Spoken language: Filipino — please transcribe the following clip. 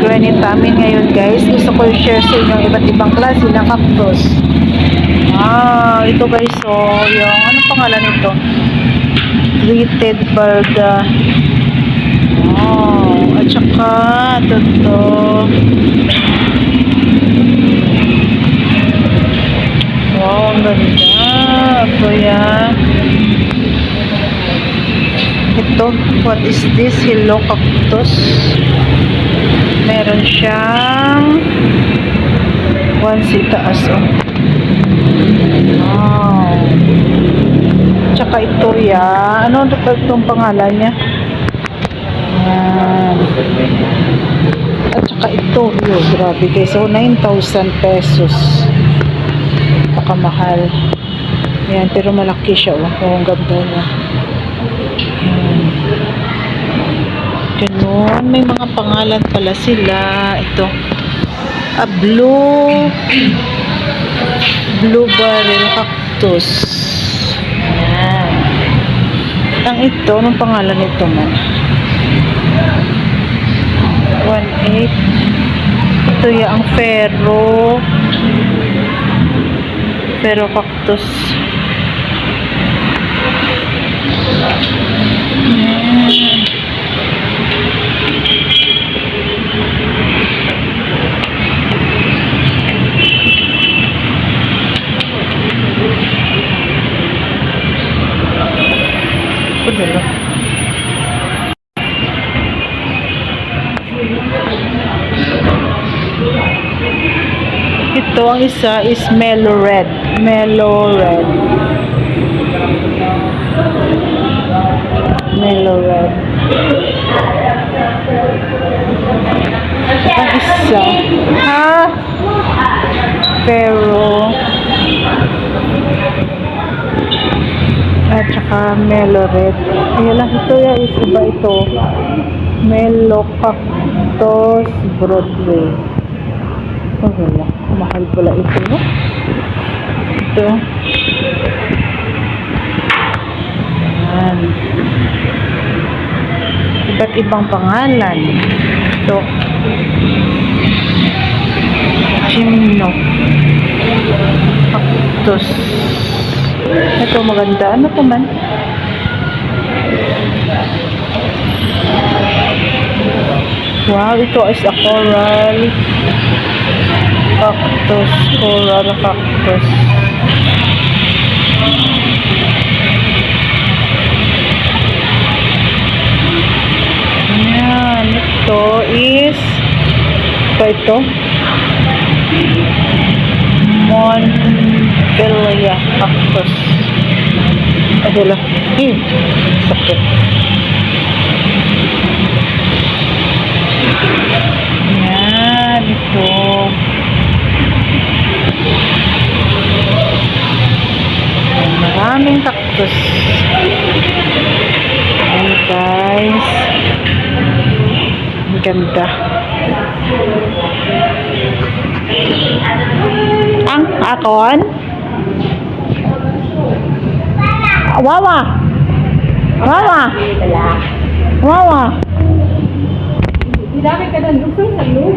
granite namin ngayon guys. Gusto ko i-share sa inyo iba't ibang klase ng cactus. Ah, ito guys, so yung anong pangalan nito? Treated Barda. Oh, at saka ito to. Wow, ang ganda. Ito yan. Ito, what is this? Hello cactus. Meron siyang one sitaas oh. Wow. Tsaka ito ya. Ano ito itong pangalan niya? Yan. At saka ito. Yo, grabe guys. So, 9,000 pesos. Napakamahal. Yan, pero malaki siya. Oh ang ganda niya. Ganun. May mga pangalan pala sila. Ito. A blue blue barrel cactus. Yan. Ang ito, anong pangalan nito man? 1.8 Ito yung ferro ferro cactus. Padala. Ito ang isa is mellow red. Mellow red. Mellow red. Ang isa. Ha? Pero at saka mellow red. Ayan lang ito ya is iba ito. Mellow cactus Broadway. Oh, wala. Mahal pala ito, no? Ito. Ayan. Iba't ibang pangalan. Ito. Chimno. Cactus. Ito maganda. Ano pa man? Wow, ito is a coral cactus. Coral cactus. Ayan. Ito is pa ito? Monvelia cactus. Ay, hala. Eh, sakit. Yan, ito. Maraming cactus. Yan, guys. Ang ganda. Ang akon? Wawa. Wawa. Wawa. Dami ka na, lukso sa loob.